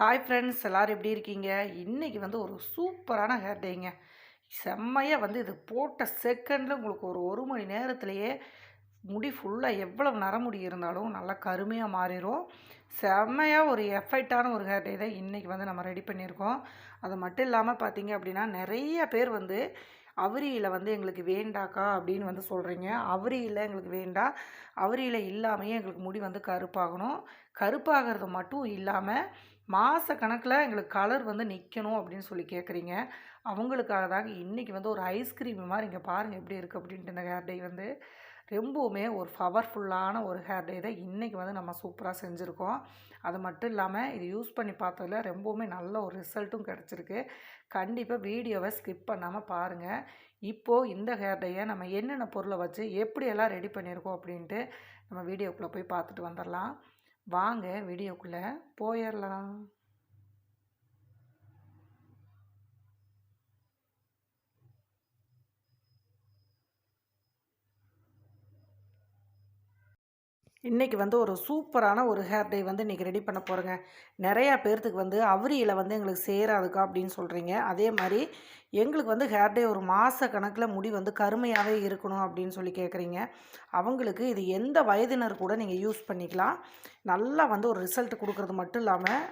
Hi friends எல்லோரும் எப்படி இருக்கீங்க? இன்றைக்கி வந்து ஒரு சூப்பரான ஹேர் டேங்க செம்மையாக வந்து இது போட்ட செகண்டில் உங்களுக்கு ஒரு ஒரு மணி நேரத்துலையே முடி ஃபுல்லாக எவ்வளோ நரமுடி இருந்தாலும் நல்லா கருமையாக மாறிடும் செம்மையாக ஒரு எஃபெக்டான ஒரு ஹேர் டே தான் இன்றைக்கி வந்து நம்ம ரெடி பண்ணியிருக்கோம். அது மட்டும் இல்லாமல் பார்த்தீங்க அப்படின்னா நிறைய பேர் வந்து அவரியில் வந்து எங்களுக்கு வேண்டாக்கா அப்படின்னு வந்து சொல்கிறீங்க அவரியில் எங்களுக்கு வேண்டாம் அவரியில் இல்லாமையே எங்களுக்கு முடி வந்து கருப்பாகணும். கருப்பாகிறது மட்டும் இல்லாமல் மாத கணக்கில் எங்களுக்கு கலர் வந்து நிற்கணும் அப்படின்னு சொல்லி கேட்குறீங்க அவங்களுக்காக தாங்க இன்றைக்கி வந்து ஒரு ஐஸ்கிரீம் மாதிரி இங்கே பாருங்கள் எப்படி இருக்குது அப்படின்ட்டு இந்த ஹேர் டே வந்து. ரொம்பவுமே ஒரு பவர்ஃபுல்லான ஒரு ஹேர் டே தான் இன்றைக்கி வந்து நம்ம சூப்பராக செஞ்சுருக்கோம். அது மட்டும் இல்லாமல் இது யூஸ் பண்ணி பார்த்ததில் ரொம்பவுமே நல்ல ஒரு ரிசல்ட்டும் கிடச்சிருக்கு. கண்டிப்பாக வீடியோவை ஸ்கிப் பண்ணாமல் பாருங்கள் இப்போது இந்த ஹேர் டையை நம்ம என்னென்ன பொருளை வச்சு எப்படியெல்லாம் ரெடி பண்ணியிருக்கோம் அப்படின்ட்டு நம்ம வீடியோக்குள்ளே போய் பார்த்துட்டு வந்துடலாம். வாங்க வீடியோக்குள்ளே போயிடலாம். இன்றைக்கி வந்து ஒரு சூப்பரான ஒரு ஹேர் டே வந்து இன்றைக்கி ரெடி பண்ண போகிறேங்க நிறையா பேர்த்துக்கு வந்து அவரியில் வந்து எங்களுக்கு சேராதுக்கா அப்படின்னு சொல்கிறீங்க அதே மாதிரி எங்களுக்கு வந்து ஹேர் டே ஒரு மாத கணக்கில் முடி வந்து கருமையாகவே இருக்கணும் அப்படின்னு சொல்லி கேட்குறீங்க அவங்களுக்கு இது எந்த வயதினர் கூட நீங்கள் யூஸ் பண்ணிக்கலாம். நல்லா வந்து ஒரு ரிசல்ட் கொடுக்குறது மட்டும் இல்லாமல்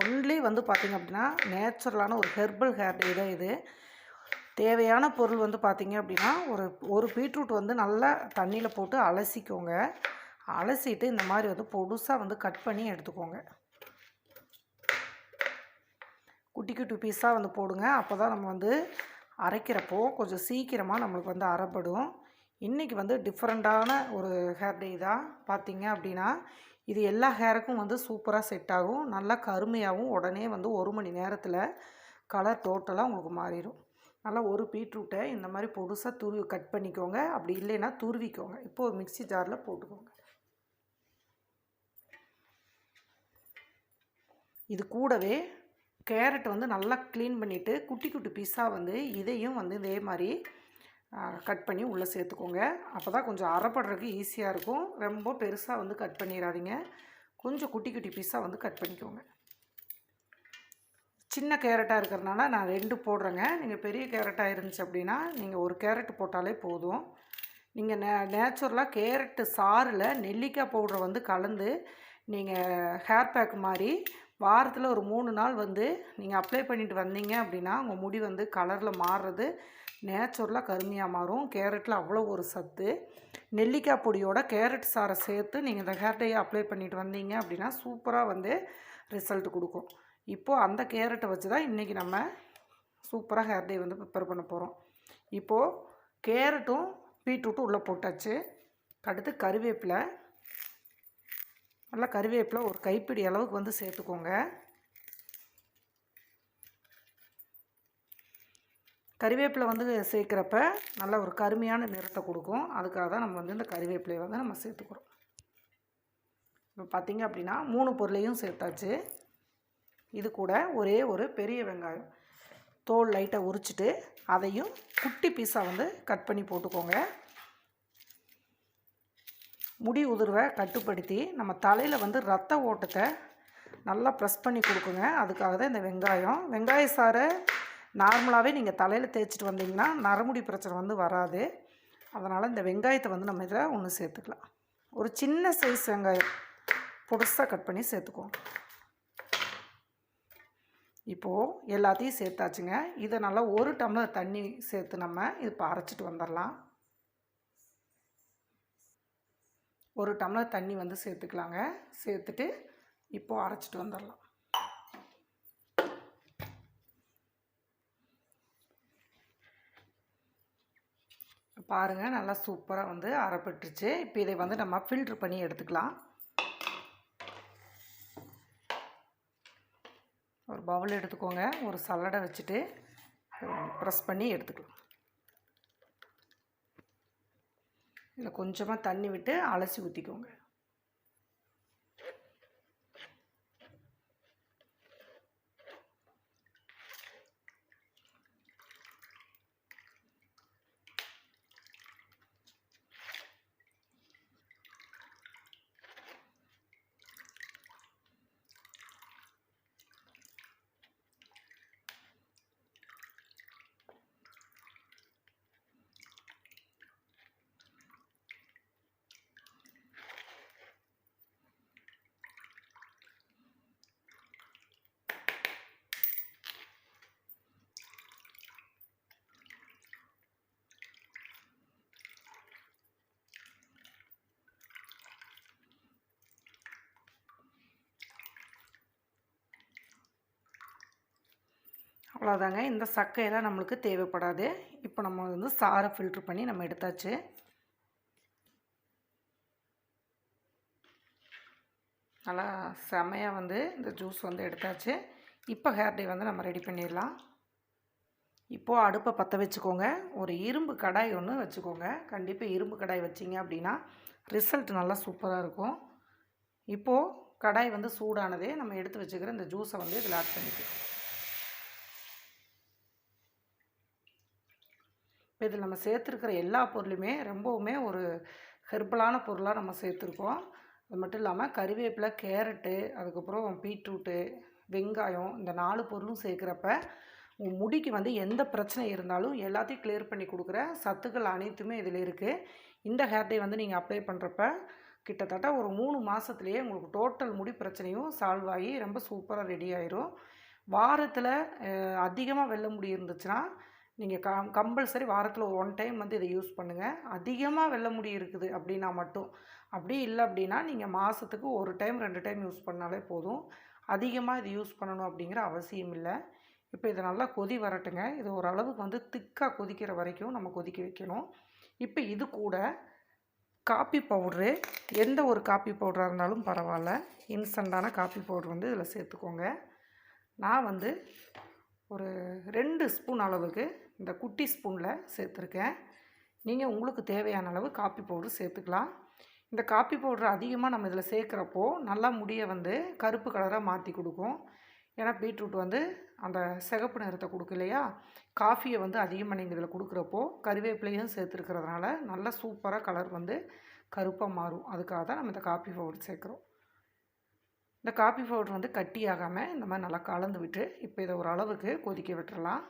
ஒன்லி வந்து பார்த்திங்க அப்படின்னா நேச்சுரலான ஒரு ஹெர்பல் ஹேர் டே தான் இது. தேவையான பொருள் வந்து பார்த்திங்க அப்படின்னா ஒரு ஒரு பீட்ரூட் வந்து நல்லா தண்ணியில் போட்டு அலசிக்கோங்க. அலசிட்டு இந்த மாதிரி வந்து பொடுசாக வந்து கட் பண்ணி எடுத்துக்கோங்க. குட்டி குட்டி பீஸாக வந்து போடுங்க. அப்போ தான் நம்ம வந்து அரைக்கிறப்போ கொஞ்சம் சீக்கிரமாக நம்மளுக்கு வந்து அரைப்படும். இன்றைக்கி வந்து டிஃப்ரெண்ட்டான ஒரு ஹேர் டே தான். பார்த்திங்க அப்படின்னா இது எல்லா ஹேருக்கும் வந்து சூப்பராக செட் ஆகும். நல்லா கருமையாகவும் உடனே வந்து ஒரு மணி நேரத்தில் கலர் டோட்டலாக உங்களுக்கு மாறிடும். நல்லா ஒரு பீட்ரூட்டை இந்த மாதிரி பொடுசாக துருவி கட் பண்ணிக்கோங்க. அப்படி இல்லைன்னா துருவிக்கோங்க. இப்போது மிக்சி ஜாரில் போட்டுக்கோங்க. இது கூடவே கேரட் வந்து நல்லா க்ளீன் பண்ணிவிட்டு குட்டி குட்டி பீஸாக வந்து இதையும் வந்து இதே மாதிரி கட் பண்ணி உள்ளே சேர்த்துக்கோங்க. அப்போ தான் கொஞ்சம் அரைப்படுறதுக்கு ஈஸியாக இருக்கும். ரொம்ப பெருசாக வந்து கட் பண்ணிடாதீங்க. கொஞ்சம் குட்டி குட்டி பீஸாக வந்து கட் பண்ணிக்கோங்க. சின்ன கேரட்டாக இருக்கிறதுனால நான் ரெண்டு போடுறேங்க. நீங்கள் பெரிய கேரட்டாக இருந்துச்சு அப்படின்னா நீங்கள் ஒரு கேரட் போட்டாலே போதும். நீங்கள் நே நேச்சுரலாக கேரட்டு சாறில் நெல்லிக்காய் பவுடரை வந்து கலந்து நீங்கள் ஹேர் பேக் மாதிரி வாரத்தில் ஒரு மூணு நாள் வந்து நீங்கள் அப்ளை பண்ணிட்டு வந்தீங்க அப்படின்னா உங்கள் முடி வந்து கலரில் மாறுறது நேச்சுரலாக கருமையாக மாறும். கேரட்டில் அவ்வளோ ஒரு சத்து. நெல்லிக்காய் பொடியோட கேரட் சாரை சேர்த்து நீங்கள் இந்த ஹேர்டையை அப்ளை பண்ணிட்டு வந்தீங்க அப்படின்னா சூப்பராக வந்து ரிசல்ட் கொடுக்கும். இப்போது அந்த கேரட்டை வச்சு தான் இன்றைக்கி நம்ம சூப்பராக ஹேர் டே வந்து ப்ரிப்பேர் பண்ண போகிறோம் இப்போது கேரட்டும் பீட்ரூட்டும் உள்ளே போட்டாச்சு. அடுத்து கருவேப்பிலை நல்லா கருவேப்பிலை ஒரு கைப்பிடி அளவுக்கு வந்து சேர்த்துக்கோங்க. கறிவேப்பிலை வந்து சேர்க்குறப்ப நல்ல ஒரு கருமையான நிறத்தை கொடுக்கும். அதுக்காக தான் நம்ம வந்து இந்த கறிவேப்பிலையை வந்து நம்ம சேர்த்துக்கிறோம். இப்போ பார்த்திங்க அப்படின்னா மூணு பொருளையும் சேர்த்தாச்சு. இது கூட ஒரே ஒரு பெரிய வெங்காயம். தோல் லைட்டாக உரிச்சிட்டு அதையும் குட்டி பீஸாக வந்து கட் பண்ணி போட்டுக்கோங்க. முடி உதிர்வை கட்டுப்படுத்தி நம்ம தலையில் வந்து ரத்த ஓட்டத்தை நல்லா ப்ரெஸ் பண்ணி கொடுக்குங்க. அதுக்காக தான் இந்த வெங்காயம். வெங்காய சாரை நார்மலாகவே நீங்கள் தலையில் தேய்ச்சிட்டு வந்தீங்கன்னா நரமுடி பிரச்சனை வந்து வராது. அதனால் இந்த வெங்காயத்தை வந்து நம்ம இதில் ஒன்று சேர்த்துக்கலாம். ஒரு சின்ன சைஸ் வெங்காயம் பொடுசாக கட் பண்ணி சேர்த்துக்குவோம். இப்போது எல்லாத்தையும் சேர்த்தாச்சுங்க. இதை நல்லா ஒரு டம்ளர் தண்ணி சேர்த்து நம்ம இப்போ அரைச்சிட்டு வந்துடலாம். ஒரு டம்ளர் தண்ணி வந்து சேர்த்துக்கலாங்க. சேர்த்துட்டு இப்போது அரைச்சிட்டு வந்துடலாம். பாருங்கள் நல்லா சூப்பராக வந்து அரைப்பட்டுருச்சு. இப்போ இதை வந்து நம்ம ஃபில்ட்ரு பண்ணி எடுத்துக்கலாம். ஒரு பவுல் எடுத்துக்கோங்க. ஒரு சல்லடை வச்சுட்டு ப்ரெஸ் பண்ணி எடுத்துக்கலாம். இதில் கொஞ்சமாக தண்ணி விட்டு அலசி ஊற்றிக்கோங்க. அவ்வளோதாங்க இந்த சக்கையெல்லாம் நம்மளுக்கு தேவைப்படாது. இப்போ நம்ம வந்து சாரை ஃபில்ட்ரு பண்ணி நம்ம எடுத்தாச்சு. நல்லா செமையாக வந்து இந்த ஜூஸ் வந்து எடுத்தாச்சு. இப்போ ஹேர் டே வந்து நம்ம ரெடி பண்ணிடலாம். இப்போது அடுப்பை பற்ற வச்சுக்கோங்க. ஒரு இரும்பு கடாய் ஒன்று வச்சுக்கோங்க. கண்டிப்பாக இரும்பு கடாய் வச்சிங்க அப்படின்னா ரிசல்ட் நல்லா சூப்பராக இருக்கும். இப்போது கடாய் வந்து சூடானதே நம்ம எடுத்து வச்சுக்கிற இந்த ஜூஸை வந்து இதில் ஆட் பண்ணிக்கலாம். இதில் நம்ம சேர்த்துருக்கிற எல்லா பொருளுமே ரொம்பவுமே ஒரு ஹெர்பலான பொருளாக நம்ம சேர்த்துருக்கோம். அது மட்டும் இல்லாமல் கறிவேப்பிலை கேரட்டு அதுக்கப்புறம் பீட்ரூட்டு வெங்காயம் இந்த நாலு பொருளும் சேர்க்குறப்ப உங்கள் முடிக்கு வந்து எந்த பிரச்சனை இருந்தாலும் எல்லாத்தையும் கிளியர் பண்ணி கொடுக்குற சத்துக்கள் அனைத்துமே இதில் இருக்குது இந்த ஹேர் டே வந்து நீங்கள் அப்ளை பண்ணுறப்ப கிட்டத்தட்ட ஒரு மூணு மாதத்துலேயே உங்களுக்கு டோட்டல் முடி பிரச்சனையும் சால்வ் ஆகி ரொம்ப சூப்பராக ரெடி ஆயிரும். வாரத்தில் அதிகமாக வெள்ள முடி இருந்துச்சுன்னா நீங்கள் கம் கம்பல்சரி வாரத்தில் ஒரு ஒன் டைம் வந்து இதை யூஸ் பண்ணுங்கள் அதிகமாக வெள்ள முடி இருக்குது அப்படின்னா மட்டும். அப்படி இல்லை அப்படின்னா நீங்கள் மாதத்துக்கு ஒரு டைம் ரெண்டு டைம் யூஸ் பண்ணாலே போதும். அதிகமாக இது யூஸ் பண்ணணும் அப்படிங்கிற அவசியம் இல்லை. இப்போ இதை நல்லா கொதி வரட்டுங்க. இது ஓரளவுக்கு வந்து திக்காக கொதிக்கிற வரைக்கும் நம்ம கொதிக்க வைக்கணும். இப்போ இது கூட காப்பி பவுட்ரு. எந்த ஒரு காப்பி பவுடராக இருந்தாலும் பரவாயில்ல. இன்ஸ்டண்ட்டான காப்பி பவுட்ரு வந்து இதில் சேர்த்துக்கோங்க. நான் வந்து ஒரு ரெண்டு ஸ்பூன் அளவுக்கு இந்த குட்டி ஸ்பூனில் சேர்த்துருக்கேன். நீங்கள் உங்களுக்கு தேவையான அளவு காப்பி பவுடர் சேர்த்துக்கலாம். இந்த காப்பி பவுடர் அதிகமாக நம்ம இதில் சேர்க்குறப்போ நல்லா முடியை வந்து கருப்பு கலராக மாற்றி கொடுக்கும். ஏன்னா பீட்ரூட் வந்து அந்த சிகப்பு நிறத்தை கொடுக்கு இல்லையா? காஃபியை வந்து அதிகமாக நீங்கள் இதில் கொடுக்குறப்போ கருவேப்பிலையும் சேர்த்துருக்கிறதுனால நல்லா சூப்பராக கலர் வந்து கருப்பாக மாறும். அதுக்காக தான் நம்ம இந்த காப்பி பவுடர் சேர்க்குறோம். இந்த காப்பி பவுடர் வந்து கட்டியாகாமல் இந்த மாதிரி நல்லா கலந்து விட்டு இப்போ இதை ஒரு அளவுக்கு கொதிக்க விட்டுறலாம்.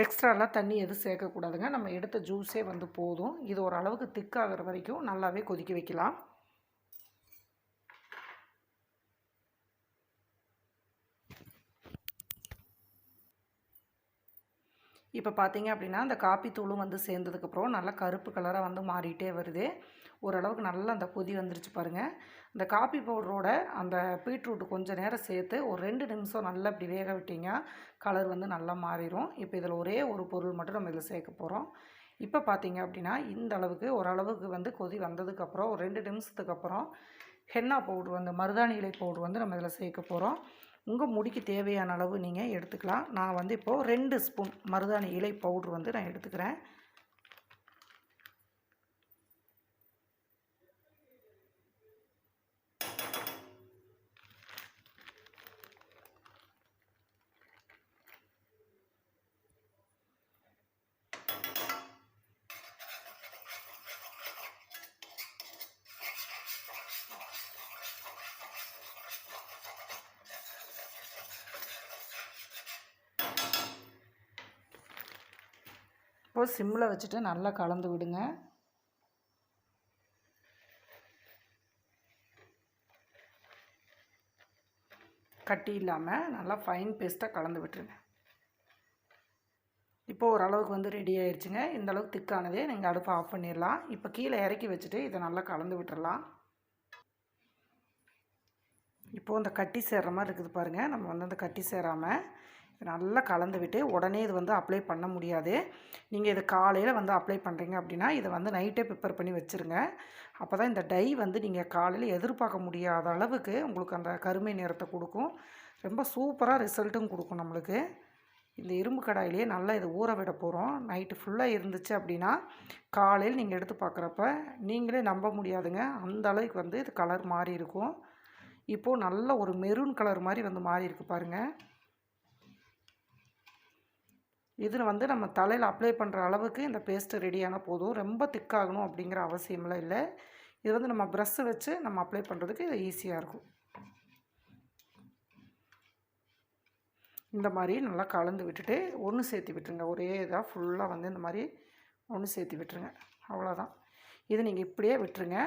எக்ஸ்ட்ராலாம் தண்ணி எதுவும் சேர்க்கக்கூடாதுங்க. நம்ம எடுத்த ஜூஸே வந்து போதும். இது ஓரளவுக்கு திக்காகிற வரைக்கும் நல்லாவே கொதிக்க வைக்கலாம். இப்போ பார்த்தீங்க அப்படின்னா அந்த காப்பி தூளும் வந்து சேர்ந்ததுக்கப்புறம் நல்லா கருப்பு கலராக வந்து மாறிட்டே வருது. ஓரளவுக்கு நல்லா அந்த கொதி வந்துருச்சு பாருங்கள் அந்த காப்பி பவுடரோட அந்த பீட்ரூட் கொஞ்சம் நேரம் சேர்த்து ஒரு ரெண்டு நிமிஷம் நல்லா இப்படி வேக விட்டிங்கன்னா கலர் வந்து நல்லா மாறிடும் இப்போ இதில் ஒரே ஒரு பொருள் மட்டும் நம்ம இதில் சேர்க்க போகிறோம் இப்போ பார்த்தீங்க அப்படின்னா இந்த அளவுக்கு ஓரளவுக்கு வந்து கொதி வந்ததுக்கப்புறம் ஒரு ரெண்டு நிமிஷத்துக்கு அப்புறம் ஹென்னா பவுட்ரு வந்து மருதாணி இலை பவுட்ரு வந்து நம்ம இதில் சேர்க்க போகிறோம் உங்கள் முடிக்கு தேவையான அளவு நீங்கள் எடுத்துக்கலாம். நான் வந்து இப்போது ரெண்டு ஸ்பூன் மருதாணி இலை பவுட்ரு வந்து நான் எடுத்துக்கிறேன். இப்போது சிம்மில் வச்சுட்டு நல்லா கலந்து விடுங்க. கட்டி இல்லாமல் நல்லா ஃபைன் பேஸ்ட்டாக கலந்து விட்டுருங்க. இப்போது ஓரளவுக்கு வந்து ரெடி ஆயிடுச்சுங்க இந்த அளவுக்கு திக்கானதே நீங்கள் அடுப்பை ஆஃப் பண்ணிடலாம். இப்போ கீழே இறக்கி வச்சுட்டு இதை நல்லா கலந்து விட்டுடலாம் இப்போது இந்த கட்டி சேர்கிற மாதிரி இருக்குது பாருங்கள் நம்ம வந்து அந்த கட்டி சேராமல் நல்லா கலந்து விட்டு உடனே இது வந்து அப்ளை பண்ண முடியாது. நீங்கள் இது காலையில் வந்து அப்ளை பண்ணுறீங்க அப்படின்னா இதை வந்து நைட்டே ப்ரிப்பேர் பண்ணி வச்சுருங்க. அப்போ தான் இந்த டை வந்து நீங்கள் காலையில் எதிர்பார்க்க முடியாத அளவுக்கு உங்களுக்கு அந்த கருமை நிறத்தை கொடுக்கும். ரொம்ப சூப்பராக ரிசல்ட்டும் கொடுக்கும் நம்மளுக்கு. இந்த இரும்பு கடாயிலேயே நல்லா இதை ஊற விட போகிறோம் நைட்டு ஃபுல்லாக இருந்துச்சு அப்படின்னா காலையில் நீங்கள் எடுத்து பார்க்குறப்ப நீங்களே நம்ப முடியாதுங்க. அந்த அளவுக்கு வந்து இது கலர் மாறி இருக்கும். இப்போது நல்ல ஒரு மெரூன் கலர் மாதிரி வந்து மாறி இருக்கு பாருங்கள் இதில் வந்து நம்ம தலையில் அப்ளை பண்ணுற அளவுக்கு இந்த பேஸ்ட்டு ரெடியான போதும். ரொம்ப திக்காகணும் அப்படிங்கிற அவசியமெல்லாம் இல்லை. இது வந்து நம்ம ப்ரெஷ்ஷு வச்சு நம்ம அப்ளை பண்ணுறதுக்கு இது ஈஸியாக இருக்கும். இந்த மாதிரி நல்லா கலந்து விட்டுட்டு ஒன்று சேர்த்து விட்டுருங்க. ஒரே இதாக ஃபுல்லாக வந்து இந்த மாதிரி ஒன்று சேர்த்து விட்டுருங்க. அவ்வளோதான் இது நீங்கள் இப்படியே விட்டுருங்க.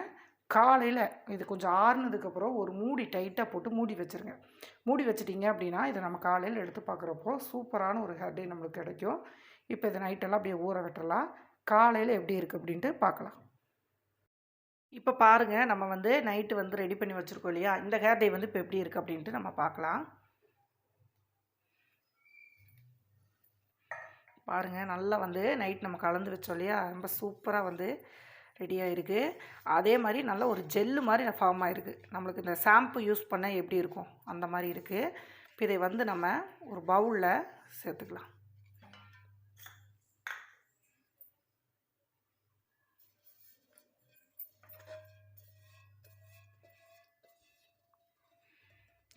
காலையில் இது கொஞ்சம் ஆறுனதுக்கப்புறம் ஒரு மூடி டைட்டாக போட்டு மூடி வச்சுருங்க. மூடி வச்சிட்டிங்க அப்படின்னா இதை நம்ம காலையில் எடுத்து பார்க்குறப்போ சூப்பரான ஒரு ஹேர் டே நம்மளுக்கு கிடைக்கும். இப்போ இதை நைட்டெல்லாம் அப்படியே ஊற வெட்டலாம் காலையில் எப்படி இருக்குது அப்படின்ட்டு பார்க்கலாம். இப்போ பாருங்கள் நம்ம வந்து நைட்டு வந்து ரெடி பண்ணி வச்சுருக்கோம் இல்லையா? இந்த ஹேர் டே வந்து இப்போ எப்படி இருக்குது அப்படின்ட்டு நம்ம பார்க்கலாம். பாருங்கள் நல்லா வந்து நைட் நம்ம கலந்து வச்சோம் இல்லையா? ரொம்ப சூப்பராக வந்து ரெடி ஆகிருக்கு அதே மாதிரி நல்ல ஒரு ஜெல்லு மாதிரி ஃபார்ம் ஆகிருக்கு நம்மளுக்கு இந்த ஷாம்பு யூஸ் பண்ணால் எப்படி இருக்கும்? அந்த மாதிரி இருக்குது இப்போ இதை வந்து நம்ம ஒரு பவுலில் சேர்த்துக்கலாம்.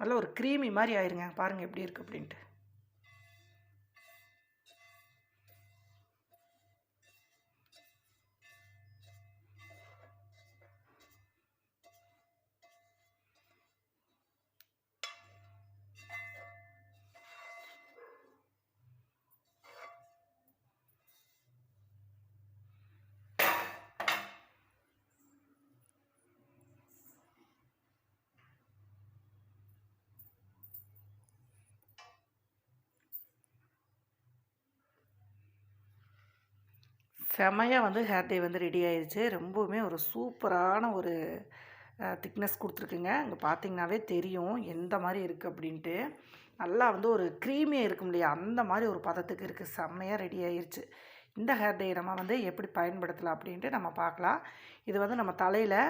நல்ல ஒரு க்ரீமி மாதிரி ஆயிருங்க. பாருங்கள் எப்படி இருக்குது அப்படின்ட்டு. செமையாக வந்து ஹேர் டே வந்து ரெடி ஆயிடுச்சு ரொம்பவுமே ஒரு சூப்பரான ஒரு திக்னஸ் கொடுத்துருக்குங்க. இங்கே பார்த்தீங்கனாவே தெரியும் எந்த மாதிரி இருக்குது அப்படின்ட்டு. நல்லா வந்து ஒரு க்ரீமியாக இருக்கும் இல்லையா? அந்த மாதிரி ஒரு பதத்துக்கு இருக்குது செம்மையாக ரெடி ஆயிடுச்சு இந்த ஹேர் டே நம்ம வந்து எப்படி பயன்படுத்தலாம் அப்படின்ட்டு நம்ம பார்க்கலாம் இது வந்து நம்ம தலையில்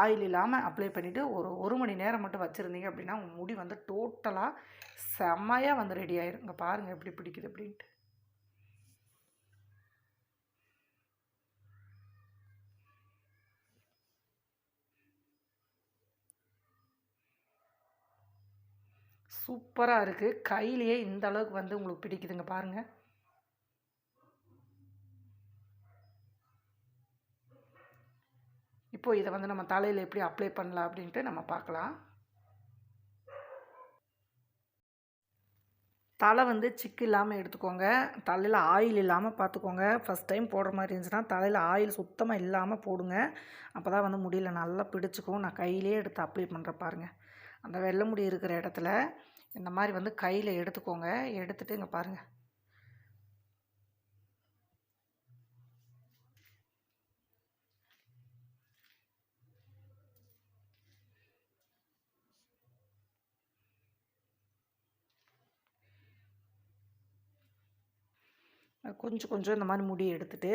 ஆயில் இல்லாமல் அப்ளை பண்ணிவிட்டு ஒரு ஒரு மணி நேரம் மட்டும் வச்சுருந்தீங்க அப்படின்னா உங்கள் முடி வந்து டோட்டலாக செம்மையாக வந்து ரெடி ஆயிரும். இங்கே பாருங்கள் எப்படி பிடிக்குது அப்படின்ட்டு. சூப்பராக இருக்குது கையிலேயே இந்த அளவுக்கு வந்து உங்களுக்கு பிடிக்குதுங்க பாருங்கள் இப்போது இதை வந்து நம்ம தலையில் எப்படி அப்ளை பண்ணலாம் அப்படின்ட்டு நம்ம பார்க்கலாம். தலை வந்து சிக்கு இல்லாமல் எடுத்துக்கோங்க. தலையில் ஆயில் இல்லாமல் பார்த்துக்கோங்க. ஃபஸ்ட் டைம் போடுற மாதிரி இருந்துச்சுன்னா தலையில் ஆயில் சுத்தமாக இல்லாமல் போடுங்க. அப்போ தான் வந்து முடியல நல்லா பிடிச்சிக்கும். நான் கையிலே எடுத்து அப்ளை பண்ணுற பாருங்கள் அந்த வெள்ளை முடி இருக்கிற இடத்துல இந்த மாதிரி வந்து கையில் எடுத்துக்கோங்க. எடுத்துகிட்டு இங்கே பாருங்கள் கொஞ்சம் கொஞ்சம் இந்த மாதிரி முடி எடுத்துகிட்டு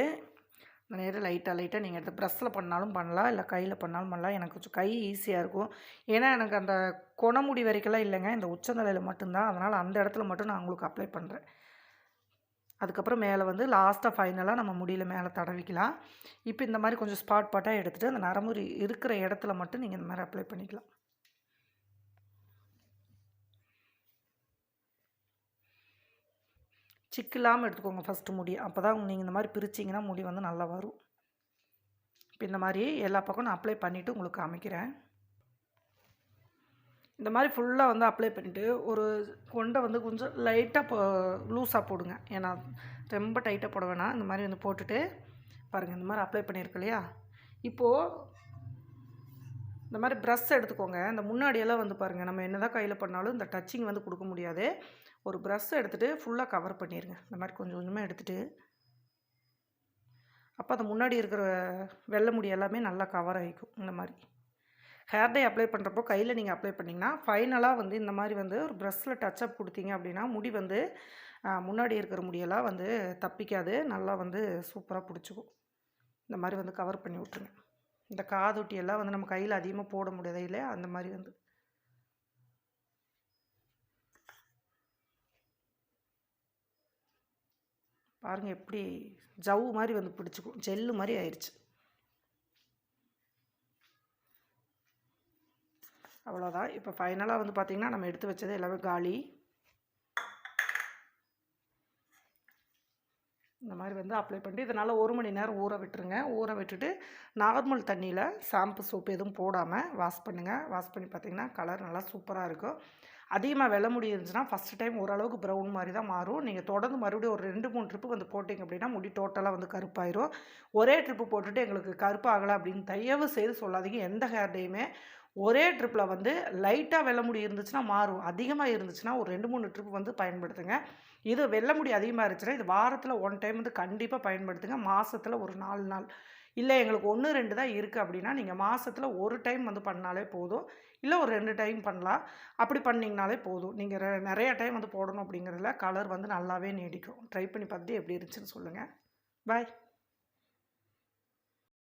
நேரம் லைட்டாக லைட்டாக நீங்கள் எடுத்து ப்ரெஸ்ஸில் பண்ணாலும் பண்ணலாம் இல்லை கையில் பண்ணாலும் பண்ணலாம். எனக்கு கொஞ்சம் கை ஈஸியாக இருக்கும். ஏன்னா எனக்கு அந்த குணமுடி வரைக்கெல்லாம் இல்லைங்க. இந்த உச்சந்தலையில் மட்டும்தான். அதனால் அந்த இடத்துல மட்டும் நான் உங்களுக்கு அப்ளை பண்ணுறேன் அதுக்கப்புறம் மேலே வந்து லாஸ்ட்டாக ஃபைனலாக நம்ம முடியில் மேலே தடவிக்கலாம். இப்போ இந்த மாதிரி கொஞ்சம் ஸ்பாட் பாட்டாக எடுத்துகிட்டு அந்த நரமுறி இருக்கிற இடத்துல மட்டும் நீங்கள் இந்த மாதிரி அப்ளை பண்ணிக்கலாம். சிக்கு இல்லாமல் எடுத்துக்கோங்க ஃபஸ்ட்டு முடி. அப்போ தான் நீங்கள் இந்த மாதிரி பிரிச்சிங்கன்னா முடி வந்து நல்லா வரும். இப்போ இந்த மாதிரி எல்லா பக்கம் நான் அப்ளை பண்ணிவிட்டு உங்களுக்கு காமிக்கிறேன். இந்த மாதிரி ஃபுல்லாக வந்து அப்ளை பண்ணிவிட்டு ஒரு கொண்டை வந்து கொஞ்சம் லைட்டாக போ லூஸாக போடுங்க. ஏன்னா ரொம்ப டைட்டாக போட வேணாம். இந்த மாதிரி வந்து போட்டுட்டு பாருங்கள் இந்த மாதிரி அப்ளை பண்ணியிருக்கு இல்லையா? இப்போது இந்த மாதிரி ப்ரஷ் எடுத்துக்கோங்க. இந்த முன்னாடியெல்லாம் வந்து பாருங்கள் நம்ம என்ன தான் கையில் பண்ணாலும் இந்த டச்சிங் வந்து கொடுக்க முடியாது. ஒரு ப்ரஷ் எடுத்துகிட்டு ஃபுல்லாக கவர் பண்ணிடுங்க இந்த மாதிரி கொஞ்சம் கொஞ்சமாக எடுத்துகிட்டு அப்போ அந்த முன்னாடி இருக்கிற வெள்ளை முடி எல்லாமே நல்லா கவர் ஆகிக்கும் இந்த மாதிரி. ஹேர் டை அப்ளை பண்ணுறப்போ கையில் நீங்கள் அப்ளை பண்ணிங்கன்னா ஃபைனலாக வந்து இந்த மாதிரி வந்து ஒரு ப்ரெஷ்ஷில் டச்சப் கொடுத்தீங்க அப்படின்னா முடி வந்து முன்னாடி இருக்கிற முடியெல்லாம் வந்து தப்பிக்காது. நல்லா வந்து சூப்பராக பிடிச்சிக்கும். இந்த மாதிரி வந்து கவர் பண்ணி விட்ருங்க இந்த காதொட்டியெல்லாம் வந்து நம்ம கையில் அதிகமாக போட முடியாது இல்லையா? அந்த மாதிரி வந்து. பாருங்கள் எப்படி ஜவ்வு மாதிரி வந்து பிடிச்சிக்கும். ஜெல்லு மாதிரி ஆயிடுச்சு அவ்வளோதான் இப்போ ஃபைனலாக வந்து பார்த்திங்கன்னா நம்ம எடுத்து வச்சது எல்லாமே காலி. இந்த மாதிரி வந்து அப்ளை பண்ணிட்டு இதனால் ஒரு மணி நேரம் ஊற விட்டுருங்க. ஊற விட்டுட்டு நார்மல் தண்ணியில் ஷாம்பு சோப்பு எதுவும் போடாமல் வாஷ் பண்ணுங்கள் வாஷ் பண்ணி பார்த்திங்கன்னா கலர் நல்லா சூப்பராக இருக்கும். அதிகமாக வெள்ள முடி இருந்துச்சுன்னா ஃபஸ்ட் டைம் ஓரளவுக்கு ப்ரௌன் மாதிரி தான் மாறும். நீங்கள் தொடர்ந்து மறுபடியும் ஒரு ரெண்டு மூணு ட்ரிப்பு வந்து போட்டிங்க அப்படின்னா முடி டோட்டலாக வந்து கருப்பாயிரும். ஒரே ட்ரிப்பு போட்டுட்டு எங்களுக்கு கருப்பாகலை அப்படின்னு தயவு செய்து சொல்லாதீங்க. எந்த ஹேர் டேயுமே ஒரே ட்ரிப்பில் வந்து லைட்டாக வெள்ளை முடி இருந்துச்சுன்னா மாறும். அதிகமாக இருந்துச்சுன்னா ஒரு ரெண்டு மூணு ட்ரிப் வந்து பயன்படுத்துங்க. இது வெள்ள முடி அதிகமாக இருந்துச்சுன்னா இது வாரத்தில் ஒன் டைம் வந்து கண்டிப்பாக பயன்படுத்துங்க. மாதத்தில் ஒரு நாலு நாள். இல்லை எங்களுக்கு ஒன்று ரெண்டு தான் இருக்குது அப்படின்னா நீங்கள் மாதத்தில் ஒரு டைம் வந்து பண்ணாலே போதும். இல்லை ஒரு ரெண்டு டைம் பண்ணலாம். அப்படி பண்ணிங்கனாலே போதும். நீங்கள் நிறைய டைம் வந்து போடணும் அப்படிங்கிறதுல கலர் வந்து நல்லாவே நீடிக்கும். ட்ரை பண்ணி பார்த்து எப்படி இருந்துச்சுன்னு சொல்லுங்கள் பாய்